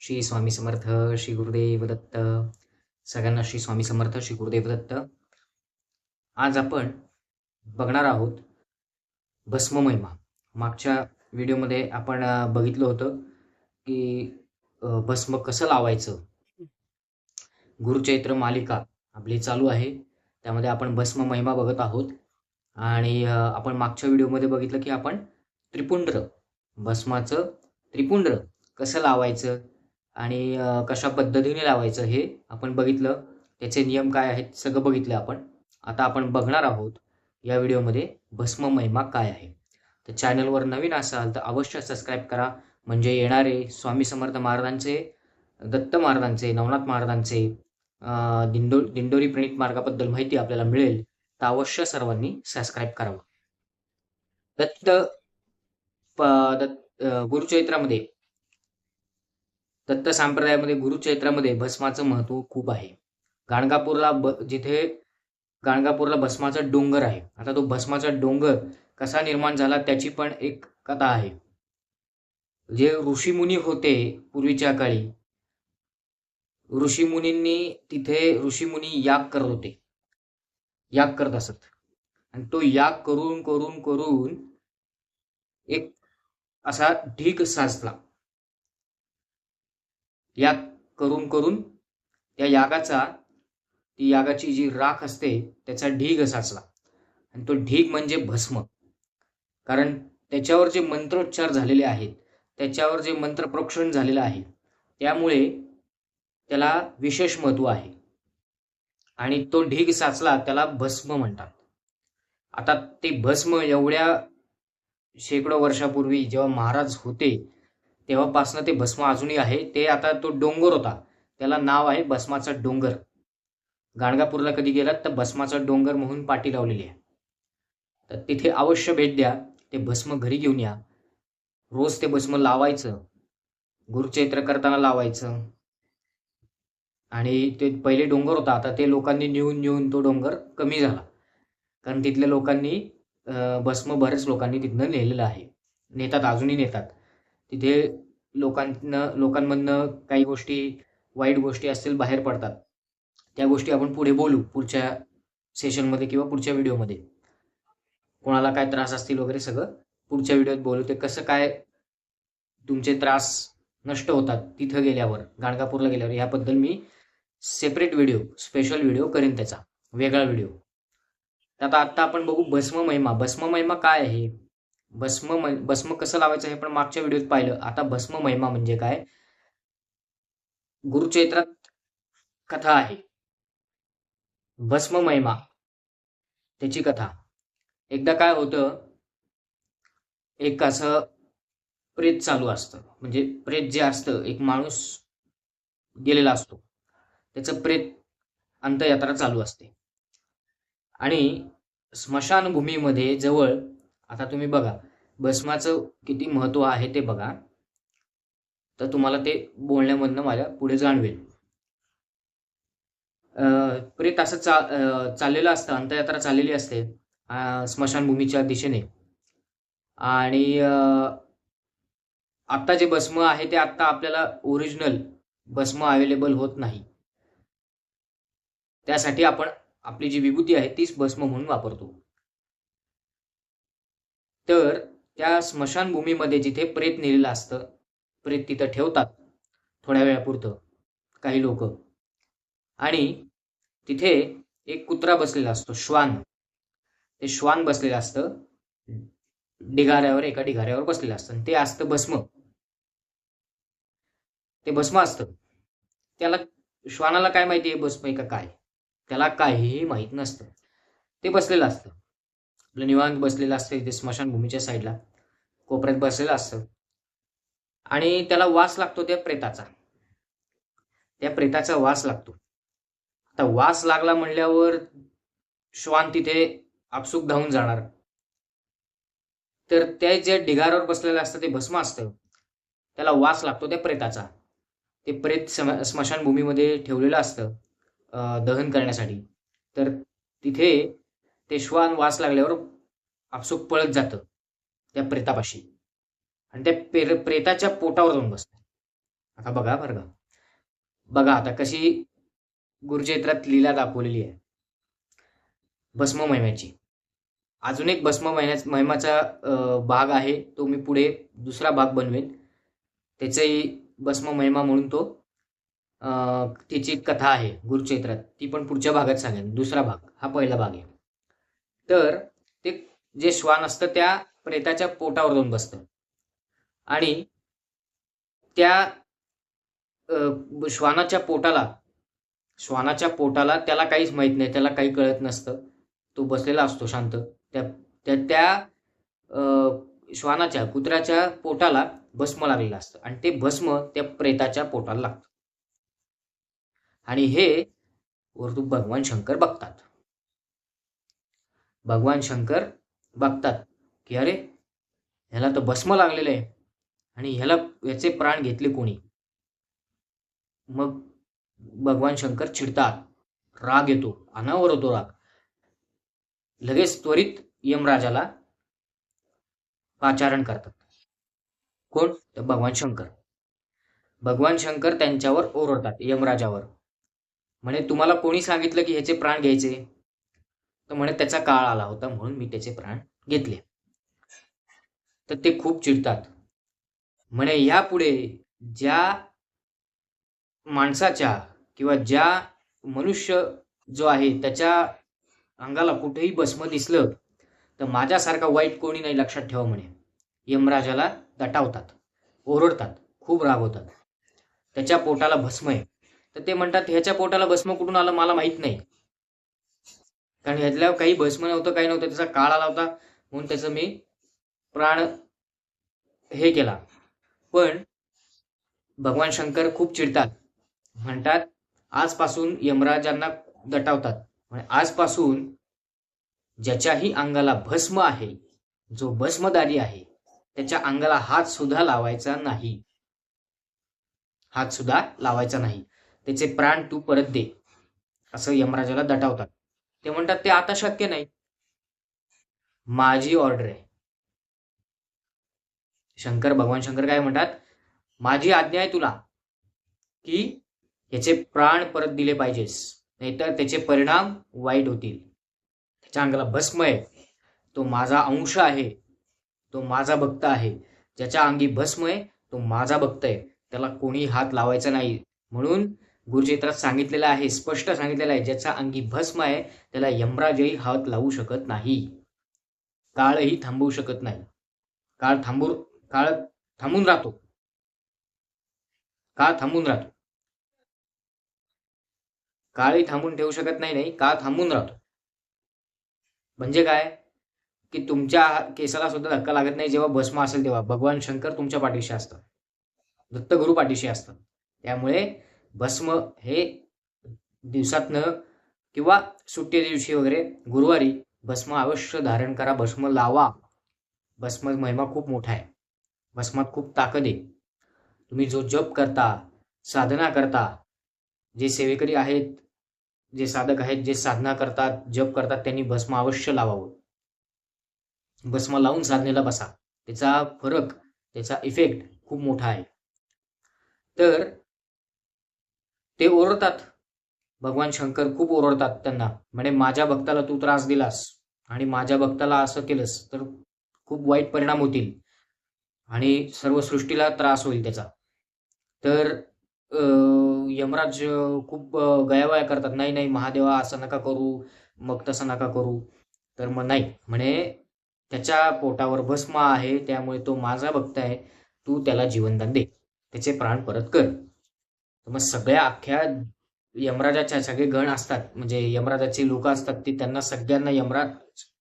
श्री स्वामी समर्थ श्री गुरुदेव दत्त सगळ्यांना श्री स्वामी समर्थ श्री गुरुदेव दत्त आज आपण बघणार आहोत भस्म महिमा मागच्या व्हिडिओमध्ये आपण बघितलं होतं की भस्म कसं लावायचं? गुरुचैत्र मालिका आपली चालू आहे. त्यामध्ये आपण भस्म महिमा बघत आहोत. आणि आपण मागच्या व्हिडिओमध्ये बघितलं की आपण त्रिपुंड्र भस्माचं त्रिपुंड्र कसं लावायचं? आणि कशा पद्धतीने लावायचं हे आपण बघितलं. त्याचे नियम काय आहेत सगळं बघितलं आपण. आता आपण बघणार आहोत या व्हिडिओमध्ये भस्म महिमा काय आहे. तर चॅनलवर नवीन असाल तर अवश्य सबस्क्राईब करा. म्हणजे येणारे स्वामी समर्थ महाराजांचे दत्त महाराजांचे नवनाथ महाराजांचे दिंडो दिंडोरी प्रणित मार्गाबद्दल माहिती आपल्याला मिळेल. तर अवश्य सर्वांनी सबस्क्राईब करावं. दत्त प- दत्त गुरुचरित्रामध्ये दत्त संप्रदायामध्ये गुरुचैत्रामध्ये भस्माचं महत्त्व खूप आहे. गाणगापूरला ब जिथे गाणगापूरला भस्माचा डोंगर आहे. आता तो भस्माचा डोंगर कसा निर्माण झाला त्याची पण एक कथा आहे. जे ऋषीमुनी होते पूर्वीच्या काळी ऋषीमुनींनी तिथे ऋषीमुनी याग करत होते. याग करत असत. आणि तो याग करून करून करून एक असा ढीग साचला. याग करून करून त्या यागाचा ती यागाची जी राख असते त्याचा ढीग साचला. आणि तो ढीग म्हणजे भस्म. कारण त्याच्यावर जे मंत्रोच्चार झालेले आहेत त्याच्यावर जे मंत्रप्रोक्षण झालेलं आहे त्यामुळे त्याला विशेष महत्त्व आहे. आणि तो ढीग साचला त्याला भस्म म्हणतात. आता ते भस्म एवढ्या शेकडो वर्षापूर्वी जेव्हा महाराज होते तेव्हापासनं ते भस्म अजूनही आहे. ते आता तो डोंगर होता. त्याला नाव आहे भस्माचा डोंगर. गाणगापूरला कधी गेलात तर भस्माचा डोंगर म्हणून पाठी लावलेली आहे. तर तिथे अवश्य भेट द्या. ते भस्म घरी घेऊन या. रोज ते भस्म लावायचं. गुरुचैत्र करताना लावायचं. आणि ते पहिले डोंगर होता. आता ते लोकांनी नेऊन नेऊन तो डोंगर कमी झाला. कारण तिथल्या लोकांनी भस्म बरेच लोकांनी तिथनं नेलेलं आहे. नेतात अजूनही नेतात. तिथे लोकांना लोकांमधनं काही गोष्टी वाईट गोष्टी असतील बाहेर पडतात. त्या गोष्टी आपण पुढे बोलू पुढच्या सेशनमध्ये किंवा पुढच्या व्हिडिओमध्ये कोणाला काय त्रास असतील वगैरे सगळं पुढच्या व्हिडिओत बोलू. ते कसं काय तुमचे त्रास नष्ट होतात तिथं गेल्यावर गाणगापूरला गेल्यावर याबद्दल मी सेपरेट व्हिडिओ स्पेशल व्हिडिओ करेन त्याचा. वेगळा व्हिडिओ आता आत्ता आपण बघू भस्म महिमा भस्म महिमा काय आहे? भस्म भस्म कसं लावायचं हे पण मागच्या व्हिडिओत पाहिलं. आता भस्म महिमा म्हणजे काय? गुरुचैत्रात कथा आहे. भस्म महिमा. त्याची कथा. एकदा काय होतं? एक असं प्रेत चालू असतं. म्हणजे प्रेत जे असतं एक माणूस गेलेला असतो. त्याचं प्रेत अंतयात्रा चालू असते. आणि स्मशानभूमीमध्ये जवळ आता तुम्ही बघा भस्माचं किती महत्त्व आहे ते बघा. तर तुम्हाला ते बोलण्यामधनं माझ्या पुढे जाणवेल. अं, प्रेत असं चा चाललेलं असतं अंतयात्रा चाललेली असते स्मशानभूमीच्या दिशेने. आणि आत्ता जे भस्म आहे ते आत्ता आपल्याला ओरिजिनल भस्म अवेलेबल होत नाही. त्यासाठी आपण आपली जी विभूती आहे तीच भस्म म्हणून वापरतो. तर त्या स्मशानभूमीमध्ये जिथे प्रेत नेलेलं असतं प्रेत तिथं ठेवतात थोड्या वेळापुरतं काही लोक. आणि तिथे एक कुत्रा बसलेला असतो श्वान. ते श्वान बसलेलं असतं ढिगाऱ्यावर एका ढिगाऱ्यावर बसलेलं असतं. आणि ते असतं भस्म. ते भस्म असतं. त्याला श्वानाला काय माहिती आहे भस्म आहे का काय? त्याला काहीही माहीत नसतं. ते बसलेलं असतं. आपलं निवांत बसलेलं असतं इथे स्मशानभूमीच्या साईडला. कोपऱ्यात बसलेलं असतं. आणि त्याला वास लागतो त्या प्रेताचा. त्या प्रेताचा वास लागतो. आता वास लागला म्हणल्यावर श्वान तिथे आपसुक धावून जाणार. तर त्या जे ढिगारावर बसलेलं असतं ते भस्म असतं. त्याला वास लागतो त्या प्रेताचा. ते प्रेत सम स्मशानभूमीमध्ये ठेवलेलं असतं दहन करण्यासाठी. तर तिथे ते श्वान वास लागल्यावर आपसूक पळत जातं त्या प्रेतापाशी. आणि त्या पेर प्रेताच्या पोटावर जाऊन बसतं. आता बघा बरं का. बघा आता कशी गुरुचरित्रात लीला दाखवलेली आहे. भस्म महिम्याची. अजून एक भस्म महिन्या महिमाचा भाग आहे. तो मी पुढे दुसरा भाग बनवेन. त्याचंही भस्म महिमा म्हणून तो अं, तिची कथा आहे गुरुचरित्रात ती पण पुढच्या भागात सांगेन. दुसरा भाग. हा पहिला भाग आहे. तर ते जे श्वान असतं त्या प्रेताच्या पोटावर जाऊन बसतं. आणि त्या श्वानाच्या पोटाला श्वानाच्या पोटाला त्याला काहीच माहीत नाही त्याला काही कळत नसतं. तो बसलेला असतो शांत. त्या त्या त्या श्वानाच्या कुत्र्याच्या पोटाला भस्म लागलेलं असतं. आणि ते भस्म त्या प्रेताच्या पोटाला लागतं. आणि हे वरतू भगवान शंकर बघतात. भगवान शंकर बघतात की अरे ह्याला तर भस्म लागलेलं आहे आणि ह्याला याचे प्राण घेतले कोणी? मग भगवान शंकर चिडतात राग येतो अनावर होतो राग. लगेच त्वरित यमराजाला पाचारण करतात. कोण? तर भगवान शंकर. भगवान शंकर त्यांच्यावर ओरडतात यमराजावर. म्हणे तुम्हाला कोणी सांगितलं की ह्याचे प्राण घ्यायचे? तर म्हणे त्याचा काळ आला होता म्हणून मी त्याचे प्राण घेतले. तर ते खूप चिडतात. म्हणे यापुढे ज्या माणसाच्या किंवा ज्या मनुष्य जो आहे त्याच्या अंगाला कुठेही भस्म दिसलं तर माझ्यासारखा वाईट कोणी नाही लक्षात ठेवा म्हणे. यमराजाला दटावतात ओरडतात खूप रागवतात. त्याच्या पोटाला भस्म आहे. तर ते म्हणतात ह्याच्या पोटाला भस्म कुठून आलं मला माहीत नाही. कारण ह्यातल्या काही भस्म नव्हतं काही नव्हतं त्याचा काळ आला होता. म्हणून त्याचं मी प्राण हे केला. पण भगवान शंकर खूप चिडतात. म्हणतात आजपासून यमराजांना दटावतात. आजपासून ज्याच्याही अंगाला भस्म आहे जो भस्मदारी आहे त्याच्या अंगाला हात सुद्धा लावायचा नाही. हात सुद्धा लावायचा नाही. त्याचे प्राण तू परत दे. असं यमराजाला दटावतात. ते म्हणतात ते आता शक्य नाही. माझी ऑर्डर आहे. शंकर भगवान शंकर काय म्हणतात? माझी आज्ञा आहे तुला की याचे प्राण परत दिले पाहिजेस नाहीतर त्याचे परिणाम वाईट होतील. त्याच्या अंगाला भस्म आहे. तो माझा अंश आहे. तो माझा भक्त आहे. ज्याच्या अंगी भस्म आहे तो माझा भक्त आहे. त्याला कोणी हात लावायचा नाही. म्हणून गुरुचित्रात सांगितलेलं आहे स्पष्ट सांगितलेलं आहे ज्याचा अंगी भस्म आहे त्याला यमराजही हात लावू शकत नाही. काळही थांबवू शकत नाही. काळ थांबू काळ थांबून राहतो. काळ थांबून राहतो. काळही थांबून ठेवू शकत नाही नाही काळ थांबून राहतो. म्हणजे काय? की तुमच्या केसाला सुद्धा धक्का लागत नाही जेव्हा भस्म असेल तेव्हा. भगवान शंकर तुमच्या पाठीशी असतात. दत्तगुरु पाठीशी असतात. त्यामुळे भस्म हे दिवसातनं किंवा सुट्टी दिवशी वगैरे गुरुवारी भस्म अवश्य धारण करा. भस्म लावा. भस्म महिमा खूप मोठा आहे. भस्मात खूप ताकद आहे. तुम्ही जो जप करता साधना करता जे सेवेकरी आहेत जे साधक आहेत जे साधना करतात जप करतात त्यांनी भस्म अवश्य लावावं. भस्म लावून साधनेला बसा. त्याचा फरक त्याचा इफेक्ट खूप मोठा आहे. तर ते ओरडतात. भगवान शंकर खूप ओरडतात त्यांना. म्हणे माझ्या भक्ताला तू त्रास दिलास आणि माझ्या भक्ताला असं केलंस तर खूप वाईट परिणाम होतील आणि सर्व सृष्टीला त्रास होईल त्याचा. तर यमराज खूप गयावया करतात. नाही नाही महादेवा असं नका करू. मग तसं नका करू. तर मग नाही म्हणे त्याच्या पोटावर भस्म आहे त्यामुळे तो माझा भक्त आहे. तू त्याला जीवनदान दे. त्याचे प्राण परत कर. मग सगळ्या अख्ख्या यमराजाच्या सगळे गण असतात म्हणजे यमराजाचे लोक असतात ते त्यांना सगळ्यांना यमराज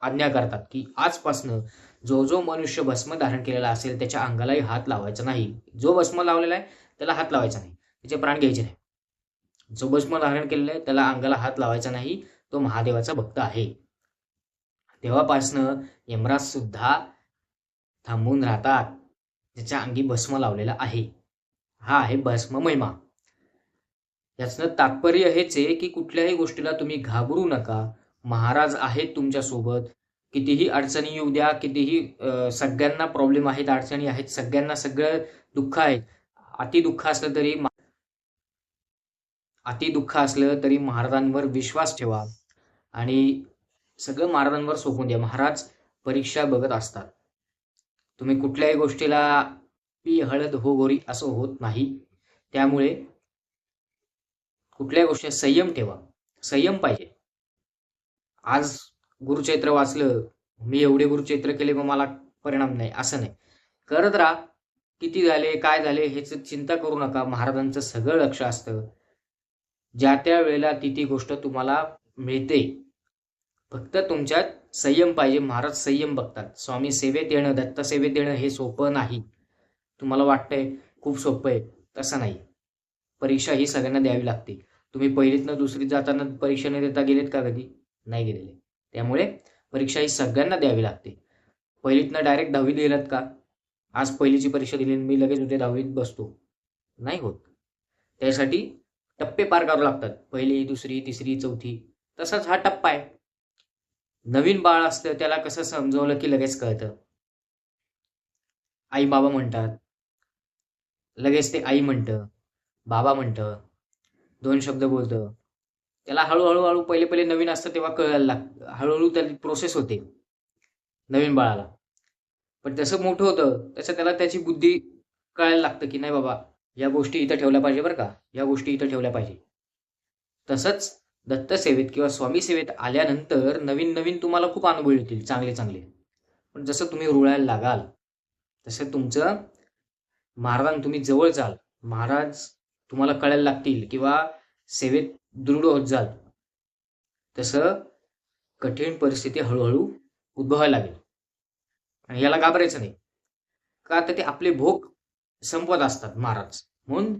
आज्ञा करतात की आजपासनं जो जो मनुष्य भस्म धारण केलेला असेल त्याच्या अंगालाही हात लावायचा नाही. जो भस्म लावलेला आहे त्याला हात लावायचा नाही. त्याचे प्राण घ्यायचे नाही. जो भस्म धारण केलेला आहे त्याला अंगाला हात लावायचा नाही तो महादेवाचा भक्त आहे. तेव्हापासनं यमराज सुद्धा थांबून राहतात ज्याच्या अंगी भस्म लावलेला आहे. हा आहे भस्म महिमा याचं तात्पर्य हेच आहे की कुठल्याही गोष्टीला तुम्ही घाबरू नका. महाराज आहेत तुमच्यासोबत कितीही अडचणी येऊ द्या कितीही सगळ्यांना प्रॉब्लेम आहेत अडचणी आहेत सगळ्यांना सगळं दुःख आहेत. अति दुःख असलं तरी अति दुःख असलं तरी महाराजांवर विश्वास ठेवा. आणि सगळं महाराजांवर सोपून द्या. महाराज परीक्षा बघत असतात. तुम्ही कुठल्याही गोष्टीला पी हळद हो गोरी असं होत नाही. त्यामुळे कुठल्याही गोष्टीत संयम ठेवा. संयम पाहिजे. आज गुरुचैत्र वाचलं मी एवढे गुरुचैत्र केले मग मला परिणाम नाही असं नाही. करत राहा. किती झाले काय झाले ह्याच चिंता करू नका. महाराजांचं सगळं लक्ष असतं. ज्या त्या वेळेला ती ती गोष्ट तुम्हाला मिळते. फक्त तुमच्यात संयम पाहिजे. महाराज संयम बघतात. स्वामी सेवेत येणं दत्त सेवेत येणं हे सोपं नाही. तुम्हाला वाटतंय खूप सोपं आहे. तसं नाही. परीक्षा ही सगळ्यांना द्यावी लागते. तुम्ही पहिलीतनं दुसरीत जाताना परीक्षा न देता गेलेत का कधी? नाही गेलेले. त्यामुळे परीक्षा ही सगळ्यांना द्यावी लागते. पहिलीतनं डायरेक्ट दहावीत गेलात का? आज पहिलीची परीक्षा दिली आणि मी लगेच उद्या दहावीत बसतो. नाही होत. त्यासाठी टप्पे पार करावे लागतात. पहिली दुसरी तिसरी चौथी. तसाच हा टप्पा आहे. नवीन बाळ असतं त्याला कसं समजवलं की लगेच कळतं. आई बाबा म्हणतात लगेच ते आई म्हणतं बाबा म्हणतं दोन शब्द बोलतं. त्याला हळूहळू हळू पहिले पहिले नवीन असतं तेव्हा कळायला लागतं हळूहळू त्याची प्रोसेस होते. नवीन बाळाला. पण जसं मोठं होतं तसं त्याला त्याची बुद्धी कळायला लागतं की नाही बाबा या गोष्टी इथं ठेवल्या पाहिजे बरं का. या गोष्टी इथं ठेवल्या पाहिजे. तसंच दत्तसेवेत किंवा स्वामी सेवेत आल्यानंतर नवीन नवीन तुम्हाला खूप अनुभव येतील चांगले चांगले. पण जसं तुम्ही रुळायला लागाल तसं तुमचं महाराजांना तुम्ही जवळ जाल. महाराज तुम्हाला कळायला लागतील किंवा सेवेत दृढ होत जाल. तसं कठीण परिस्थिती हळूहळू उद्भवायला लागेल. आणि याला घाबरायचं नाही. का तर ते आपले भोग संपवत असतात महाराज. म्हणून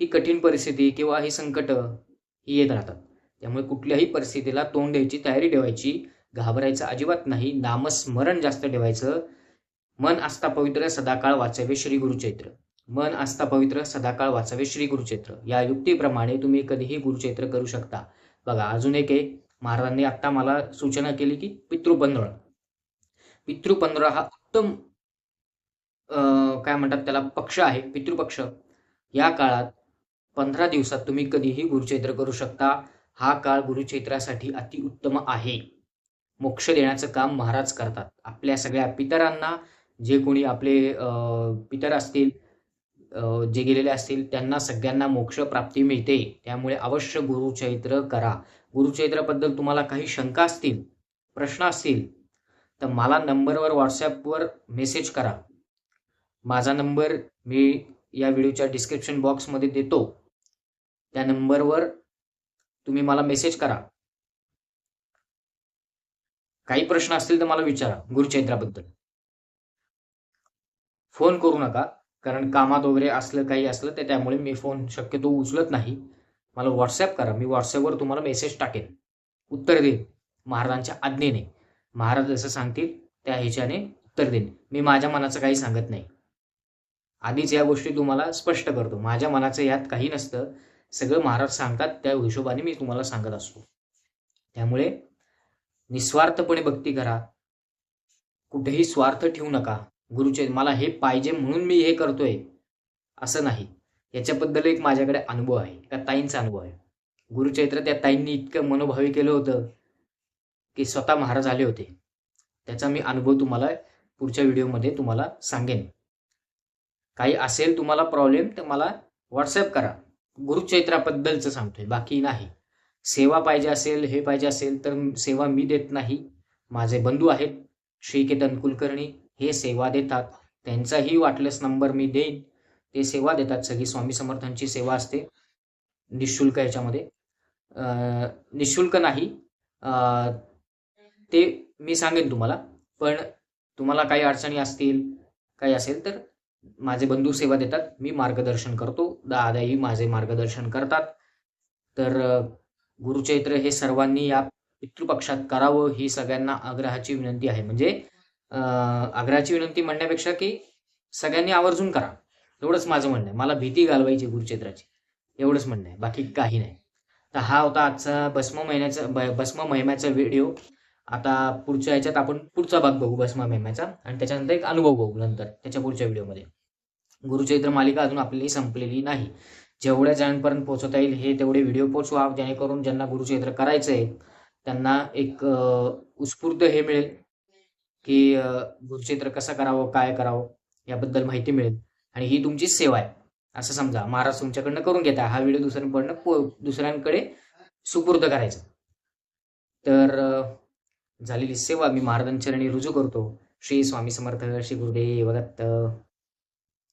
ही कठीण परिस्थिती किंवा ही संकट ही येत राहतात. त्यामुळे कुठल्याही परिस्थितीला तोंड द्यायची तयारी ठेवायची घाबरायचं अजिबात नाही. नामस्मरण जास्त ठेवायचं. मन आस्था पवित्र सदाकाळ वाचावे श्री गुरुचैत्र मन आस्था पवित्र सदाकाळ वाचावे श्री गुरुचैत्र या युक्तीप्रमाणे तुम्ही कधीही गुरुचैत्र करू शकता. बघा अजून एक आहे. महाराजांनी आत्ता मला सूचना केली की पितृपंधळ. पितृपंधळ हा उत्तम काय म्हणतात त्याला पक्ष आहे पितृपक्ष. या काळात पंधरा दिवसात तुम्ही कधीही गुरुचैत्र करू शकता. हा काळ गुरुचैत्रासाठी अतिउत्तम आहे. मोक्ष देण्याचं काम महाराज करतात. आपल्या सगळ्या पितरांना जे कोणी आपले पितर असतील जे गेलेले असतील त्यांना सगळ्यांना मोक्ष प्राप्ती मिळते. त्यामुळे अवश्य गुरुचैत्र करा. गुरुचैत्राबद्दल तुम्हाला काही शंका असतील प्रश्न असतील तर मला नंबरवर व्हॉट्सॲपवर मेसेज करा. माझा नंबर मी या व्हिडिओच्या डिस्क्रिप्शन बॉक्समध्ये देतो. त्या नंबरवर तुम्ही मला मेसेज करा. काही प्रश्न असतील तर मला विचारा गुरुचैत्राबद्दल फोन करू नका. कारण कामात वगैरे असलं काही असलं तर त्यामुळे मी फोन शक्यतो उचलत नाही. मला व्हॉट्सॲप करा. मी व्हॉट्सॲपवर तुम्हाला मेसेज टाकेन. उत्तर देईन महाराजांच्या आज्ञेने. महाराज जसं सांगतील त्या ह्याच्याने उत्तर देईन. मी माझ्या मनाचं काही सांगत नाही. आधीच या गोष्टी तुम्हाला स्पष्ट करतो. माझ्या मनाचं यात काही नसतं. सगळं महाराज सांगतात त्या हिशोबाने मी तुम्हाला सांगत असतो. त्यामुळे निस्वार्थपणे भक्ती करा. कुठेही स्वार्थ ठेवू नका. गुरुचे मला हे पाहिजे म्हणून मी हे करतोय असं नाही. याच्याबद्दल एक माझ्याकडे अनुभव आहे त्या ताईंचा अनुभव आहे. गुरुचैत्र त्या ताईंनी इतकं मनोभावी केलं होतं की स्वतः महाराज आले होते. त्याचा मी अनुभव तुम्हाला पुढच्या व्हिडिओमध्ये तुम्हाला सांगेन. काही असेल तुम्हाला प्रॉब्लेम तर मला व्हॉट्सअप करा. गुरुचैत्राबद्दलचं सांगतोय बाकी नाही. सेवा पाहिजे असेल हे पाहिजे असेल तर सेवा मी देत नाही. माझे बंधू आहेत श्रीकेतन कुलकर्णी हे सेवा देतात. त्यांचाही वाटल्यास नंबर मी देईन. ते सेवा देतात. सगळी स्वामी समर्थांची सेवा असते. निशुल्क याच्यामध्ये. निशुल्क नाही. ते मी सांगेन तुम्हाला. पण तुम्हाला काही अडचणी असतील काही असेल तर माझे बंधू सेवा देतात. मी मार्गदर्शन करतो. दादाही माझे मार्गदर्शन करतात. तर गुरुचैत्र हे सर्वांनी या पितृपक्षात करावं ही सगळ्यांना आग्रहाची विनंती आहे. म्हणजे आग्रहाची विनंती म्हणण्यापेक्षा की सगळ्यांनी आवर्जून करा. एवढंच माझं म्हणणं आहे. मला भीती घालवायची गुरुक्षेत्राची. एवढंच म्हणणं आहे. बाकी काही नाही. तर हा होता आजचा भस्म महिन्याचा भस्म महिम्याचा व्हिडिओ. आता पुढच्या ह्याच्यात आपण पुढचा भाग बघू भस्म महिम्याचा आणि त्याच्यानंतर एक अनुभव बघू नंतर त्याच्या पुढच्या व्हिडिओमध्ये. गुरुचरित्र मालिका अजून आपली संपलेली नाही. जेवढ्या जणांपर्यंत पोहोचवता येईल हे तेवढे व्हिडिओ पोचवा जेणेकरून ज्यांना गुरुचरित्र करायचं आहे त्यांना एक उत्स्फूर्त हे मिळेल. की गुरुक्षेत्र कसं करावं काय करावं याबद्दल माहिती मिळेल. आणि ही तुमची सेवा आहे. असं समजा महाराज तुमच्याकडनं करून घेता हा व्हिडिओ दुसऱ्यांकडनं दुसऱ्यांकडे सुपूर्द करायचा. तर झालेली सेवा मी महाराजांचरणी रुजू करतो. श्री स्वामी समर्थ श्री गुरुदेव दत्त